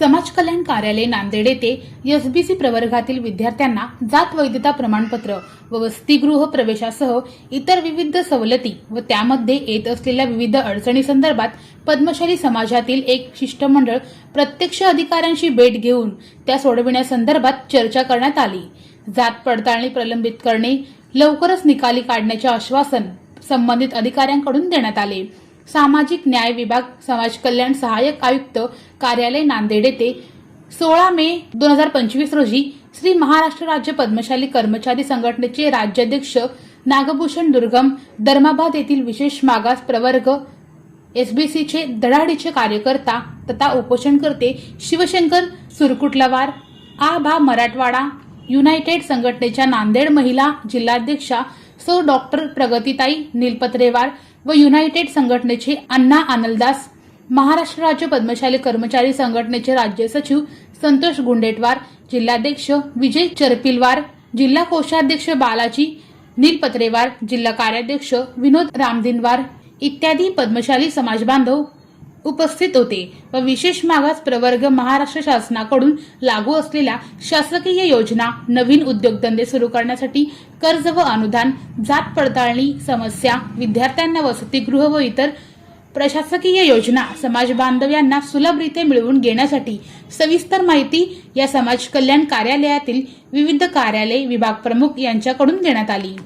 कार्यालय नांदेड येथे एसबीसी प्रवर्गातील विद्यार्थ्यांना जात वैधता प्रमाणपत्र व वसतिगृह प्रवेशासह इतर विविध सवलती व त्यामध्ये येत असलेल्या विविध अडचणी संदर्भात पद्मशाली समाजातील एक शिष्टमंडळ प्रत्यक्ष अधिकाऱ्यांशी भेट घेऊन त्या सोडविण्यासंदर्भात चर्चा करण्यात आली. जात पडताळणी प्रलंबित करणे लवकरच निकाली काढण्याचे आश्वासन संबंधित अधिकाऱ्यांकडून देण्यात आले. सामाजिक न्याय विभाग समाज कल्याण सहाय्यक आयुक्त कार्यालय नांदेड येथे सोळा मे दोन हजार पंचवीस रोजी श्री महाराष्ट्र राज्य पद्मशाली कर्मचारी संघटनेचे राज्याध्यक्ष नागभूषण दुर्गम धर्माबाद येथील विशेष मागास प्रवर्ग एसबीसीचे धडाडीचे कार्यकर्ता तथा उपोषणकर्ते शिवशंकर सुरकुटलवार आ भा मराठवाडा युनायटेड संघटनेच्या नांदेड महिला जिल्हाध्यक्षा सौ डॉक्टर प्रगतीताई नीलपत्रेवार व युनायटेड संघटनेचे अण्णा आनलदास महाराष्ट्र राज्य पद्मशाली कर्मचारी संघटनेचे राज्य सचिव संतोष गुंडेटवार जिल्हाध्यक्ष विजय चरपिलवार जिल्हा कोषाध्यक्ष बालाजी नीलपत्रेवार जिल्हा कार्याध्यक्ष विनोद रामदिनवार इत्यादी पद्मशाली समाजबांधव उपस्थित होते. व विशेष मागास प्रवर्ग महाराष्ट्र शासनाकडून लागू असलेल्या शासकीय योजना नवीन उद्योगधंदे सुरू करण्यासाठी कर्ज व अनुदान जात पडताळणी समस्या विद्यार्थ्यांना वसतिगृह व इतर प्रशासकीय योजना समाज बांधव यांना सुलभरित्या मिळवून घेण्यासाठी सविस्तर माहिती या समाज कल्याण कार्यालयातील विविध कार्यालय विभाग प्रमुख यांच्याकडून देण्यात आली.